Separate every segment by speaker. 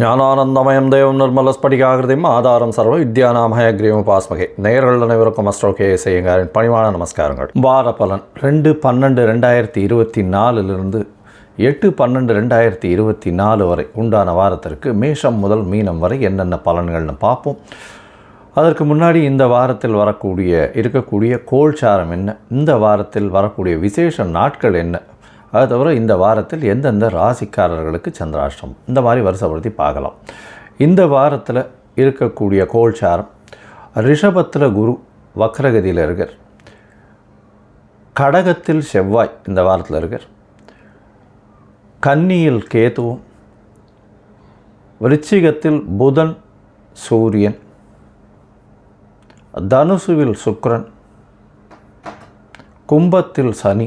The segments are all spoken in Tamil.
Speaker 1: ஞானானந்தமயம் தேவம் நிர்மலஸ்படிகாகிருதியும் ஆதாரம் சர்வ வித்யானாமயக்ரீவம் பாஸ்மகை நேர்கள் அனைவருக்கும் அஸ்ட்ரோ கே செய்யுங்காரின் பணிவான நமஸ்காரங்கள். வார பலன் ரெண்டு பன்னெண்டு ரெண்டாயிரத்தி இருபத்தி நாலுலேருந்து எட்டு பன்னெண்டு ரெண்டாயிரத்தி இருபத்தி நாலு வரை உண்டான வாரத்திற்கு மேஷம் முதல் மீனம் வரை என்னென்ன பலன்கள்னு பார்ப்போம். அதற்கு முன்னாடி இந்த வாரத்தில் வரக்கூடிய இருக்கக்கூடிய கோல்சாரம் என்ன? இந்த வாரத்தில் வரக்கூடிய விசேஷ நாட்கள் என்ன? அது தவிர இந்த வாரத்தில் எந்தெந்த ராசிக்காரர்களுக்கு சந்திராஷ்டம் இந்த மாதிரி வருஷப்படுத்தி பார்க்கலாம். இந்த வாரத்தில் இருக்கக்கூடிய கோல்சாரம் ரிஷபத்தில் குரு வக்ரகதியில் இருக்கார். கடகத்தில் செவ்வாய் இந்த வாரத்தில் இருக்கார். கன்னியில் கேதுவும் விருச்சிகத்தில் புதன் சூரியன் தனுசுவில் சுக்ரன் கும்பத்தில் சனி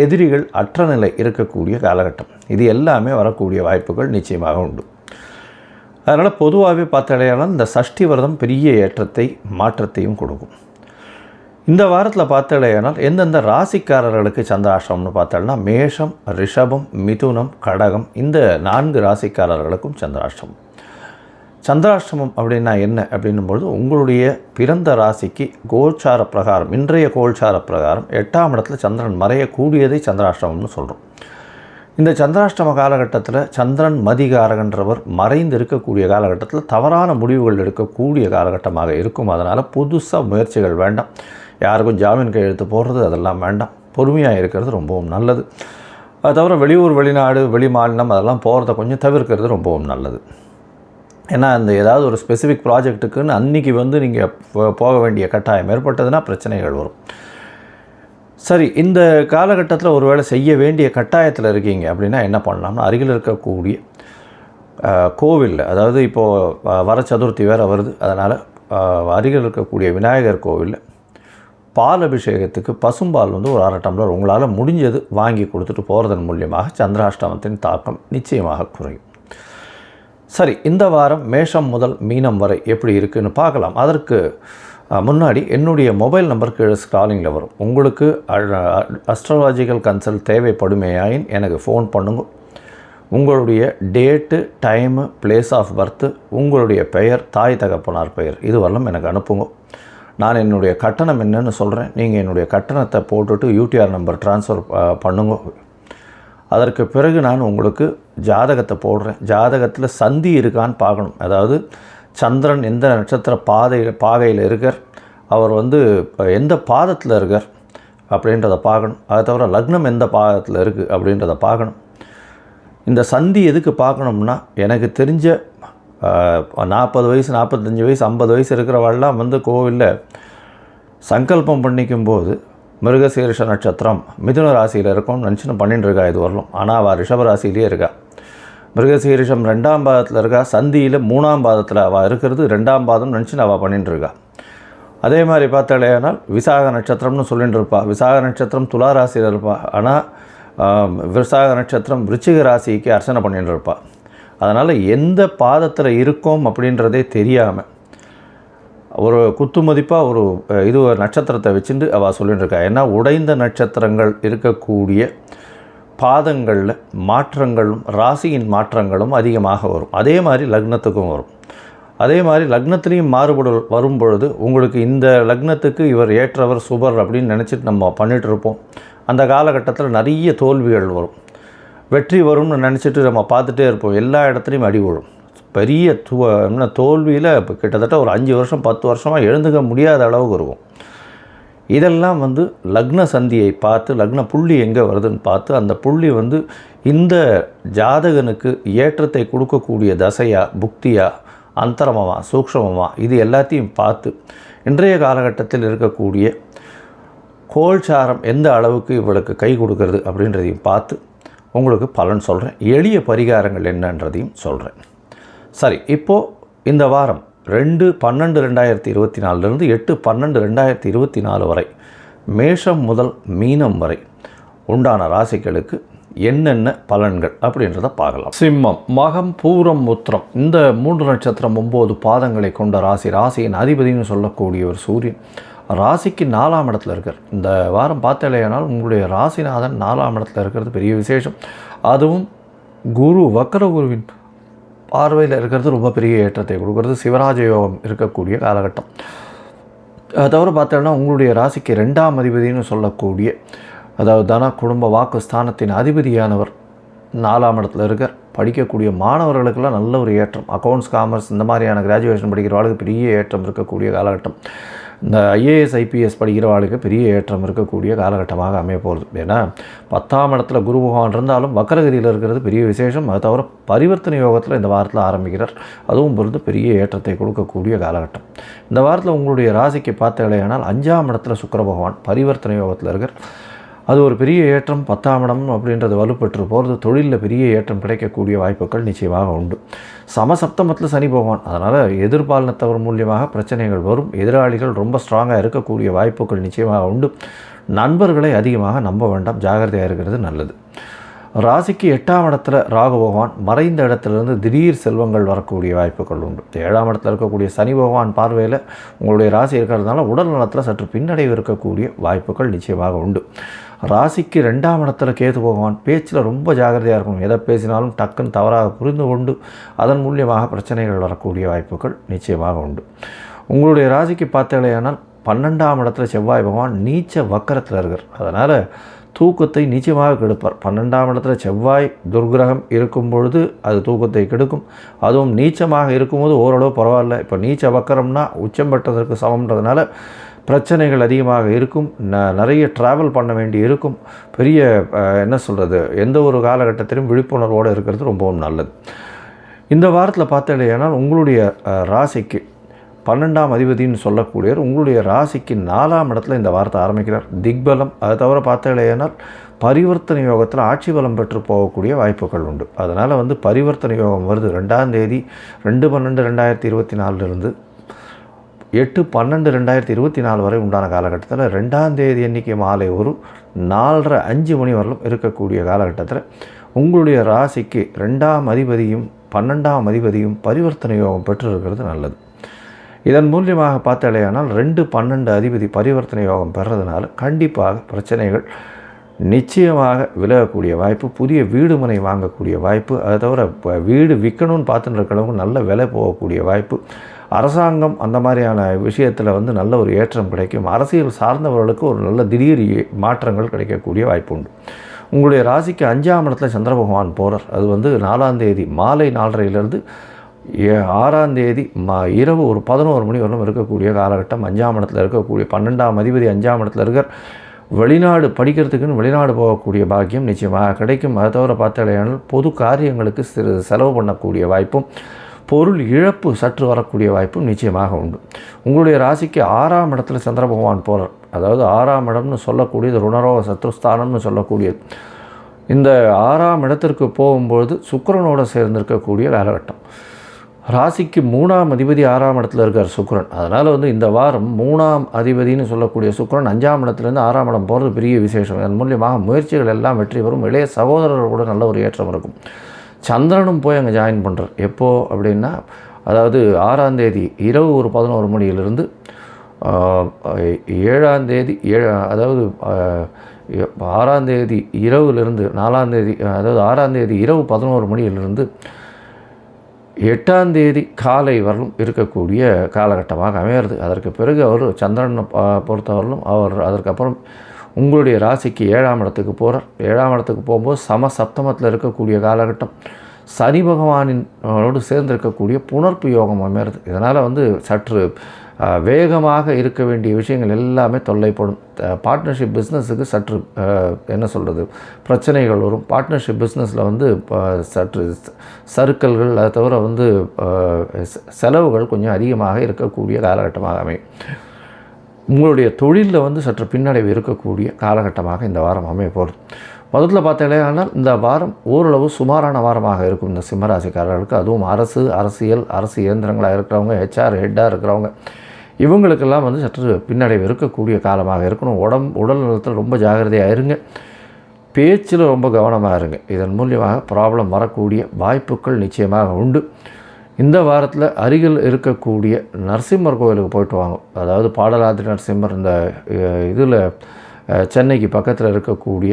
Speaker 1: எதிரிகள் அற்ற நிலை இருக்கக்கூடிய காலகட்டம். இது எல்லாமே வரக்கூடிய வாய்ப்புகள் நிச்சயமாக உண்டு. அதனால் பொதுவாகவே பார்த்தாலேயானால் இந்த சஷ்டி விரதம் பெரிய ஏற்றத்தை மாற்றத்தையும் கொடுக்கும். இந்த வாரத்தில் பார்த்தாலேயானால் எந்தெந்த ராசிக்காரர்களுக்கு சந்திராஷ்டிரம்னு பார்த்தோம்னா மேஷம் ரிஷபம் மிதுனம் கடகம் இந்த நான்கு ராசிக்காரர்களுக்கும் சந்திராஷ்டமம். சந்திராஷ்டமம் அப்படின்னா என்ன? அப்படின்னும்பொழுது உங்களுடைய பிறந்த ராசிக்கு கோச்சார பிரகாரம் இன்றைய கோல்சார பிரகாரம் எட்டாம் இடத்துல சந்திரன் மறையக்கூடியதை சந்திராஷ்டமம்னு சொல்கிறோம் இந்த சந்திராஷ்டம காலகட்டத்தில் சந்திரன் மதிகாரகன்றவர் மறைந்து இருக்கக்கூடிய காலகட்டத்தில் தவறான முடிவுகள் எடுக்கக்கூடிய காலகட்டமாக இருக்கும். அதனால் புதுசாக முயற்சிகள் வேண்டாம். யாருக்கும் ஜாமீன் கையெழுத்து போடுறது அதெல்லாம் வேண்டாம். பொறுமையாக இருக்கிறது ரொம்பவும் நல்லது. அது தவிர வெளியூர் வெளிநாடு வெளி மாநிலம் அதெல்லாம் போகிறத கொஞ்சம் தவிர்க்கிறது ரொம்பவும் நல்லது. ஏன்னா அந்த ஏதாவது ஒரு ஸ்பெசிஃபிக் ப்ராஜெக்ட்டுக்குன்னு அன்றைக்கி வந்து நீங்கள் போக வேண்டிய கட்டாயம் ஏற்பட்டதுன்னா பிரச்சனைகள் வரும். சரி இந்த காலகட்டத்தில் ஒரு வேளை செய்ய வேண்டிய கட்டாயத்தில் இருக்கீங்க அப்படின்னா என்ன பண்ணலாம்னா அருகில் இருக்கக்கூடிய கோவிலில் அதாவது இப்போது வர சதுர்த்தி வேறு வருது. அதனால் அருகில் இருக்கக்கூடிய விநாயகர் கோவிலில் பால் அபிஷேகத்துக்கு பசும்பால் வந்து ஒரு அரை டம்ளர் உங்களால் முடிஞ்சது வாங்கி கொடுத்துட்டு போகிறதன் மூலியமாக சந்திராஷ்டமத்தின் தாக்கம் நிச்சயமாக குறையும். சரி இந்த வாரம் மேஷம் முதல் மீனம் வரை எப்படி இருக்குன்னு பார்க்கலாம். அதற்கு முன்னாடி என்னுடைய மொபைல் நம்பர் கீழே ஸ்க்ராலிங்கில் வரும். உங்களுக்கு அஸ்ட்ராலாஜிக்கல் கன்சல்ட் தேவைப்படுமேயாயின் எனக்கு ஃபோன் பண்ணுங்க. உங்களுடைய date time place of birth உங்களுடைய பெயர் தாய் தகப்பனார் பெயர் இது எனக்கு அனுப்புங்க. நான் என்னுடைய கட்டணம் என்னன்னு சொல்கிறேன் நீங்கள் என்னுடைய கட்டணத்தை போட்டுட்டு யூடிஆர் நம்பர் ட்ரான்ஸ்ஃபர் பண்ணுங்க. அதற்கு பிறகு நான் உங்களுக்கு ஜாதகத்தை போடுறேன். ஜாதகத்தில் சந்தி இருக்கான்னு பார்க்கணும். அதாவது சந்திரன் எந்த நட்சத்திர பாதையில் பாகையில் இருக்கார் அவர் வந்து எந்த பாதத்தில் இருக்கார் அப்படின்றத பார்க்கணும். அதை தவிர லக்னம் எந்த பாதத்தில் இருக்குது அப்படின்றத பார்க்கணும். இந்த சந்தி எதுக்கு பார்க்கணும்னா எனக்கு தெரிஞ்ச நாற்பது வயசு நாற்பத்தஞ்சு வயசு ஐம்பது வயசு இருக்கிறவெல்லாம் வந்து கோவிலில் சங்கல்பம் பண்ணிக்கும்போது மிருகசீரிஷ நட்சத்திரம் மிதுன ராசியில் இருக்கும்னு நினச்சின்னு பண்ணிட்டு இருக்கா இது வரலும். ஆனால் அவள் ரிஷப ராசியிலே இருக்கா. மிருகசீரிஷம் ரெண்டாம் பாதத்தில் இருக்கா? சந்தியில் மூணாம் பாதத்தில் அவள் இருக்கிறது. ரெண்டாம் பாதம் நினச்சின்னு அவள் பண்ணிட்டு இருக்கா. அதே மாதிரி பார்த்தாலேயானால் விசாக நட்சத்திரம்னு சொல்லிட்டு இருப்பாள் விசாக நட்சத்திரம் துலா ராசியில் இருப்பா. ஆனால் விசாக நட்சத்திரம் விருச்சிக ராசிக்கு அர்ச்சனை பண்ணிட்டு இருப்பா. அதனால் எந்த பாதத்தில் இருக்கோம் அப்படின்றதே தெரியாமல் ஒரு குத்து மதிப்பாக ஒரு இது ஒரு நட்சத்திரத்தை வச்சுட்டு அவள் சொல்லிட்டு இருக்கா. ஏன்னா உடைந்த நட்சத்திரங்கள் இருக்கக்கூடிய பாதங்களில் மாற்றங்களும் ராசியின் மாற்றங்களும் அதிகமாக வரும். அதே மாதிரி லக்னத்துக்கும் வரும். அதே மாதிரி லக்னத்துலேயும் மாறுபடு வரும் பொழுது உங்களுக்கு இந்த லக்னத்துக்கு இவர் ஏற்றவர் சுபர் அப்படின்னு நினச்சிட்டு நம்ம பண்ணிகிட்ருப்போம் அந்த காலகட்டத்தில் நிறைய தோல்விகள் வரும். வெற்றி வரும்னு நினச்சிட்டு நம்ம பார்த்துட்டே இருப்போம். எல்லா இடத்துலையும் அடி விழும். பெரிய து என்ன தோல்வியில் இப்போ கிட்டத்தட்ட ஒரு அஞ்சு வருஷம் பத்து வருஷமாக எழுந்துக்க முடியாத அளவுக்கு இருக்கும். இதெல்லாம் வந்து லக்ன சந்தியை பார்த்து லக்ன புள்ளி எங்கே வருதுன்னு பார்த்து அந்த புள்ளி வந்து இந்த ஜாதகனுக்கு ஏற்றத்தை கொடுக்கக்கூடிய தசையா புக்தியா அந்தரமமாக சூக்ஷமமாக இது எல்லாத்தையும் பார்த்து இன்றைய காலகட்டத்தில் இருக்கக்கூடிய கோல்சாரம் எந்த அளவுக்கு இவளுக்கு கை கொடுக்கறது அப்படின்றதையும் பார்த்து உங்களுக்கு பலன் சொல்கிறேன் எளிய பரிகாரங்கள் என்னன்றதையும் சொல்கிறேன் சரி இப்போது இந்த வாரம் ரெண்டு பன்னெண்டு ரெண்டாயிரத்தி இருபத்தி நாலுலேருந்து எட்டு பன்னெண்டு ரெண்டாயிரத்தி இருபத்தி நாலு வரை மேஷம் முதல் மீனம் வரை உண்டான ராசிகளுக்கு என்னென்ன பலன்கள் அப்படின்றத பார்க்கலாம். சிம்மம் மகம் பூரம் உத்திரம் இந்த மூன்று நட்சத்திரம் ஒம்பது பாதங்களை கொண்ட ராசி ராசியின் அதிபதினு சொல்லக்கூடியவர் சூரியன். ராசிக்கு நாலாம் இடத்துல இருக்கார். இந்த வாரம் பார்த்தாலேயானால் உங்களுடைய ராசிநாதன் நாலாம் இடத்துல இருக்கிறது பெரிய விசேஷம். அதுவும் குரு வக்கர குருவின் பார்வையில் இருக்கிறது ரொம்ப பெரிய ஏற்றத்தை கொடுக்குறது. சிவராஜ யோகம் இருக்கக்கூடிய காலகட்டம். தவிர பார்த்தோம்னா உங்களுடைய ராசிக்கு ரெண்டாம் அதிபதினு சொல்லக்கூடிய அதாவது தன குடும்ப வாக்கு ஸ்தானத்தின் அதிபதியானவர் நாலாம் இடத்துல இருக்கார். படிக்கக்கூடிய மாணவர்களுக்கெல்லாம் நல்ல ஒரு ஏற்றம். அக்கௌண்ட்ஸ் காமர்ஸ் இந்த மாதிரியான கிராஜுவேஷன் படிக்கிறவர்களுக்கு பெரிய ஏற்றம் இருக்கக்கூடிய காலகட்டம். இந்த ஐஏஎஸ் ஐபிஎஸ் படிக்கிறவாளுக்கு பெரிய ஏற்றம் இருக்கக்கூடிய காலகட்டமாக அமைய போகிறது ஏன்னா பத்தாம் இடத்துல குரு பகவான் இருந்தாலும் வக்கரகிரியில் இருக்கிறது பெரிய விசேஷம். அது தவிர பரிவர்த்தனை யோகத்தில் இந்த வாரத்தில் ஆரம்பிக்கிறார். அதுவும் பொருந்து பெரிய ஏற்றத்தை கொடுக்கக்கூடிய காலகட்டம். இந்த வாரத்தில் உங்களுடைய ராசிக்கு பார்த்தீங்களேனால் அஞ்சாம் இடத்துல சுக்கர பகவான் பரிவர்த்தனை யோகத்தில் இருக்கிற அது ஒரு பெரிய ஏற்றம் பத்தாம் இடம் அப்படின்றது வலுப்பெற்று போகிறது தொழிலில் பெரிய ஏற்றம் கிடைக்கக்கூடிய வாய்ப்புகள் நிச்சயமாக உண்டு. சமசப்தமத்தில் சனி பகவான். அதனால் எதிர்பாலினத்தவர் மூலியமாக பிரச்சனைகள் வரும். எதிராளிகள் ரொம்ப ஸ்ட்ராங்காக இருக்கக்கூடிய வாய்ப்புகள் நிச்சயமாக உண்டு. நண்பர்களை அதிகமாக நம்ப வேண்டாம். ஜாகிரதையாக இருக்கிறது நல்லது. ராசிக்கு எட்டாம் இடத்துல ராகு பகவான் மறைந்த இடத்துலேருந்து திடீர் செல்வங்கள் வரக்கூடிய வாய்ப்புகள் உண்டு. ஏழாம் இடத்துல இருக்கக்கூடிய சனி பகவான் பார்வையில் உங்களுடைய ராசி இருக்கிறதுனால உடல் நலத்தில் சற்று பின்னடைவு இருக்கக்கூடிய வாய்ப்புகள் நிச்சயமாக உண்டு. ராசிக்கு ரெண்டாம் இடத்துல கேது பகவான் பேச்சில் ரொம்ப ஜாகிரதையாக இருக்கணும். எதை பேசினாலும் டக்குன்னு தவறாக புரிந்து கொண்டு அதன் மூலியமாக பிரச்சனைகள் வரக்கூடிய வாய்ப்புகள் நிச்சயமாக உண்டு. உங்களுடைய ராசிக்கு பார்த்தீங்களேனால் பன்னெண்டாம் இடத்துல செவ்வாய் பகவான் நீச்ச வக்கரத்தில் இருக்கார். அதனால் தூக்கத்தை நிச்சயமாக கெடுப்பார். பன்னெண்டாம் இடத்துல செவ்வாய் துர்கிரகம் இருக்கும் பொழுது அது தூக்கத்தை கெடுக்கும். அதுவும் நீச்சமாக இருக்கும்போது ஓரளவு பரவாயில்ல. இப்போ நீச்ச வக்கரம்னா உச்சம் பெற்றதற்கு சமம்ன்றதுனால பிரச்சனைகள் அதிகமாக இருக்கும். ந நிறைய ட்ராவல் பண்ண வேண்டி இருக்கும். பெரிய என்ன சொல்கிறது எந்த ஒரு காலகட்டத்திலும் விழிப்புணர்வோடு இருக்கிறது ரொம்பவும் நல்லது. இந்த வாரத்தில் பார்த்தீங்கன்னா உங்களுடைய ராசிக்கு பன்னெண்டாம் அதிபதினு சொல்லக்கூடியவர் உங்களுடைய ராசிக்கு நாலாம் இடத்துல இந்த வாரத்தை ஆரம்பிக்கிறார். திக்பலம் அதை தவிர பார்த்தாலேனால் பரிவர்த்தனை யோகத்தில் ஆட்சி பலம் பெற்று போகக்கூடிய வாய்ப்புகள் உண்டு. அதனால் வந்து பரிவர்த்தனை யோகம் வருது. ரெண்டாம் தேதி ரெண்டு பன்னெண்டு ரெண்டாயிரத்தி இருபத்தி நாலுலேருந்து எட்டு பன்னெண்டு ரெண்டாயிரத்தி இருபத்தி நாலு வரை உண்டான காலகட்டத்தில் ரெண்டாம் தேதி அன்றைக்கி மாலை ஒரு நாலரை அஞ்சு மணி வரலும் இருக்கக்கூடிய காலகட்டத்தில் உங்களுடைய ராசிக்கு ரெண்டாம் அதிபதியும் பன்னெண்டாம் அதிபதியும் பரிவர்த்தனை யோகம் பெற்றிருக்கிறது நல்லது. இதன் மூலியமாக பார்த்தாலேயானால் ரெண்டு பன்னெண்டு அதிபதி பரிவர்த்தனை யோகம் பெறதுனால கண்டிப்பாக பிரச்சனைகள் நிச்சயமாக விலகக்கூடிய வாய்ப்பு புதிய வீடு மனை வாங்கக்கூடிய வாய்ப்பு அதை தவிர வீடு விற்கணும்னு பார்த்துட்டு இருக்கிறவங்க நல்ல விலை போகக்கூடிய வாய்ப்பு அரசாங்கம் அந்த மாதிரியான விஷயத்தில் வந்து நல்ல ஒரு ஏற்றம் கிடைக்கும் அரசியல் சார்ந்தவர்களுக்கு ஒரு நல்ல திடீர் மாற்றங்கள் கிடைக்கக்கூடிய வாய்ப்பு உண்டு. உங்களுடைய ராசிக்கு அஞ்சாம் இடத்துல சந்திர பகவான் போகிறார் அது வந்து நாலாம் தேதி மாலை நாலரையிலேருந்து ஆறாம் தேதி ம இரவு ஒரு பதினோரு மணி வரலும் இருக்கக்கூடிய காலகட்டம். அஞ்சாம் இடத்துல இருக்கக்கூடிய பன்னெண்டாம் அதிபதி அஞ்சாம் இடத்துல இருக்கிற வெளிநாடு படிக்கிறதுக்குன்னு வெளிநாடு போகக்கூடிய பாக்கியம் நிச்சயமாக கிடைக்கும். அதை தவிர பார்த்தாலும் பொது காரியங்களுக்கு சிறு செலவு பண்ணக்கூடிய வாய்ப்பும் பொருள் இழப்பு சற்று வரக்கூடிய வாய்ப்பும் நிச்சயமாக உண்டு. உங்களுடைய ராசிக்கு ஆறாம் இடத்துல சந்திர பகவான் போகிறார் அதாவது ஆறாம் இடம்னு சொல்லக்கூடியது ருணரோக சத்ருஸ்தானம்னு சொல்லக்கூடியது. இந்த ஆறாம் இடத்திற்கு போகும்பொழுது சுக்கரனோடு சேர்ந்திருக்கக்கூடிய காலகட்டம். ராசிக்கு மூணாம் அதிபதி ஆறாம் இடத்துல இருக்கார் சுக்ரன் அதனால் வந்து இந்த வாரம் மூணாம் அதிபதின்னு சொல்லக்கூடிய சுக்ரன் அஞ்சாம் இடத்துலேருந்து ஆறாம் இடம் போகிறது பெரிய விசேஷம். அதன் மூலியமாக முயற்சிகள் எல்லாம் வெற்றி பெறும். இளைய சகோதரர் கூட நல்ல ஒரு ஏற்றம் இருக்கும். சந்திரனும் போய் அங்கே ஜாயின் பண்ணுறார் எப்போது அப்படின்னா அதாவது ஆறாம் தேதி இரவு ஒரு பதினோரு மணியிலிருந்து ஏழாம் தேதி ஏழ அதாவது ஆறாம் தேதி இரவுலேருந்து நாலாம் தேதி அதாவது ஆறாம் தேதி இரவு பதினோரு மணியிலிருந்து எட்டாம் தேதி காலை வரலும் இருக்கக்கூடிய காலகட்டமாக அமையிறது அதற்கு பிறகு அவர் சந்திரனை ப- பொறுத்தவரையிலும் அவர் அதற்கப்புறம் உங்களுடைய ராசிக்கு ஏழாம் இடத்துக்கு போகிறார் ஏழாம் இடத்துக்கு போகும்போது சம சப்தமத்தில் இருக்கக்கூடிய காலகட்டம். சனி பகவானினோடு சேர்ந்திருக்கக்கூடிய சேர்ந்து இருக்கக்கூடிய புணர்ப்பு யோகம் அமையிறது இதனால் வந்து சற்று வேகமாக இருக்க வேண்டிய விஷயங்கள் எல்லாமே தொல்லைப்படும். பார்ட்னர்ஷிப் பிஸ்னஸுக்கு சற்று என்ன சொல்கிறது பிரச்சனைகள் வரும். பார்ட்னர்ஷிப் பிஸ்னஸில் வந்து சற்று சருக்கல்கள் சறுக்கல்கள் அதை தவிர வந்து செலவுகள் கொஞ்சம் அதிகமாக இருக்கக்கூடிய காலகட்டமாக அமையும். உங்களுடைய தொழிலில் வந்து சற்று பின்னடைவு இருக்கக்கூடிய காலகட்டமாக இந்த வாரம் அமைய போகிறது முதல்ல பார்த்தீங்கன்னா இந்த வாரம் ஓரளவு சுமாரான வாரமாக இருக்கும். இந்த சிம்மராசிக்காரர்களுக்கு அதுவும் அரசு அரசியல் அரசு இயந்திரங்களாக இருக்கிறவங்க ஹெச்ஆர் ஹெட்டாக இருக்கிறவங்க இவங்களுக்கெல்லாம் வந்து சற்று பின்னடைவு இருக்கக்கூடிய காலமாக இருக்கணும். உடம்பு உடல் நலத்தில் ரொம்ப ஜாகிரதையாக இருங்க. பேச்சில் ரொம்ப கவனமாக இருங்க. இதன் மூலியமாக ப்ராப்ளம் வரக்கூடிய வாய்ப்புகள் நிச்சயமாக உண்டு. இந்த வாரத்தில் அருகில் இருக்கக்கூடிய நரசிம்மர் கோவிலுக்கு போயிட்டு வாங்க. அதாவது பாடலாதிரி நரசிம்மர் இந்த இதில் சென்னைக்கு பக்கத்தில் இருக்கக்கூடிய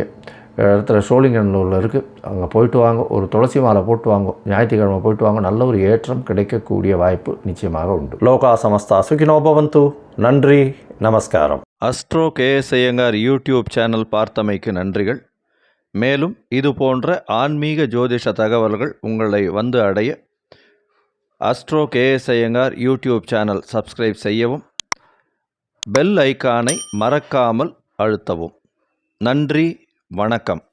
Speaker 1: இடத்துல சோழிங்கநல்லூரில் இருக்குது அங்கே போயிட்டு வாங்க. ஒரு துளசி மாலை போட்டு வாங்க. ஞாயிற்றுக்கிழமை போயிட்டு வாங்க. நல்ல ஒரு ஏற்றம் கிடைக்கக்கூடிய வாய்ப்பு நிச்சயமாக உண்டு. லோகா சமஸ்தா சுகினோபவந்து நன்றி. நமஸ்காரம்.
Speaker 2: Astro KS Iyengar YouTube channel பார்த்தமைக்கு நன்றிகள். மேலும் இது போன்ற ஆன்மீக ஜோதிஷ தகவல்கள் உங்களை வந்து அடைய astro KS Iyengar YouTube channel subscribe செய்யவும் பெல் ஐகானை மறக்காமல் அழுத்தவும். நன்றி. வணக்கம்.